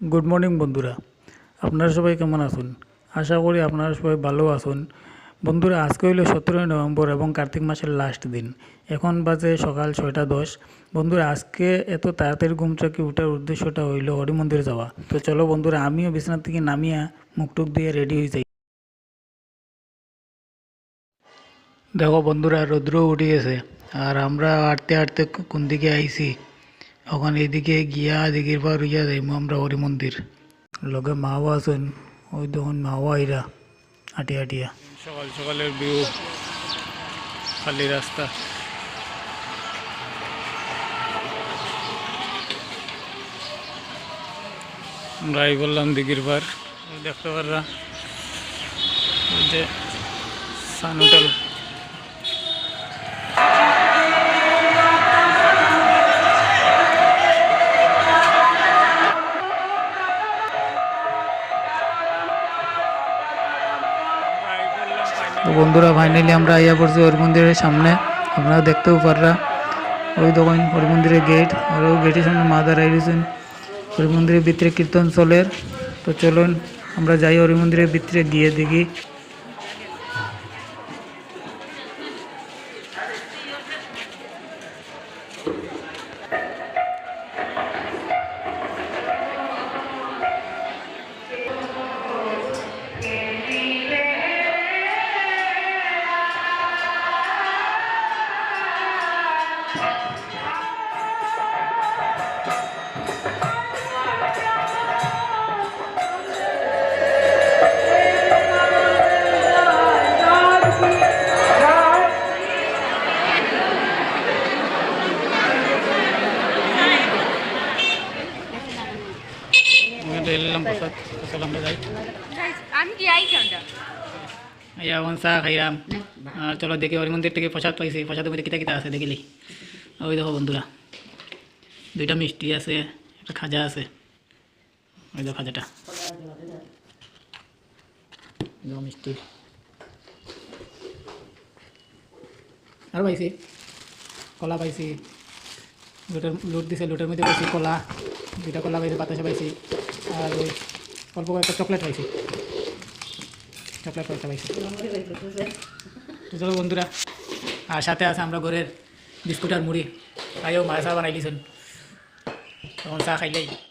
Good morning বন্ধুরা। আপনারা সবাই কেমন আছেন? আশা করি আপনারা সবাই ভালো আছেন। বন্ধুরা, আজকে হইল সতেরোই নভেম্বর এবং কার্তিক মাসের লাস্ট দিন। এখন বাজে সকাল ছয়টা দশ। বন্ধুরা, আজকে এত তাড়াতাড়ি ঘুম থেকে উঠার উদ্দেশ্যটা হইল হরি মন্দির যাওয়া। তো চলো বন্ধুরা, আমিও বিছানা থেকে নামিয়া মুখটুক দিয়ে রেডি হয়ে যাই। দেখো বন্ধুরা, রৌদ্র উঠে গেছে। আর আমরা হাঁটতে হাঁটতে কোন দিকে আইছি? ওখানে এদিকে গিয়া দিঘির পর ইয়া যাইমু আমরা হরি মন্দির। লগে মাও আছেন, ওই তখন মাও আইরা হাঁটিয়া হাঁটিয়া। সকাল সকালের ভিউ, খালি রাস্তা। আমরা এই বললাম দিঘির পার, দেখতে ওই যে সান তো বন্ধুরা ফাইনালি আমরা আইয়া পড়ছি হরি মন্দিরের সামনে। আপনারা দেখতেও পাররা, ওই দোকান হরি মন্দিরের গেট আর ওই গেটের সামনে মা দাঁড়াই রয়েছেন। হরি মন্দিরের ভিতরে কীর্তন চলের তো চলুন, আমরা যাই হরি মন্দিরের ভিতরে, গিয়ে দেখি। এখন চা খাইলাম আর চলো দেখি হরি মন্দির থেকে প্রসাদ পাইছি প্রসাদের মধ্যে কিতা কিতা আছে দেখিলি ওই দেখো বন্ধুরা, দুইটা মিষ্টি আছে, একটা খাজা আছে। ওই দেখো খাজাটা। মিষ্টি। আর পাইছি। কলা পাইছি। লুটের লুট দিছে, লুটের মধ্যে পাইছি কলা, দুইটা কলা পাইছি, বাতাসা পাইছি। আর ওই অল্প কয়েকটা চকলেট পাইছি। চকলেট কয়েকটা পাইছি। বন্ধুরা, আর সাথে আছে আমরা ঘরের discutan muri. Ayaw, maasawa na ilison. Kung sa kailay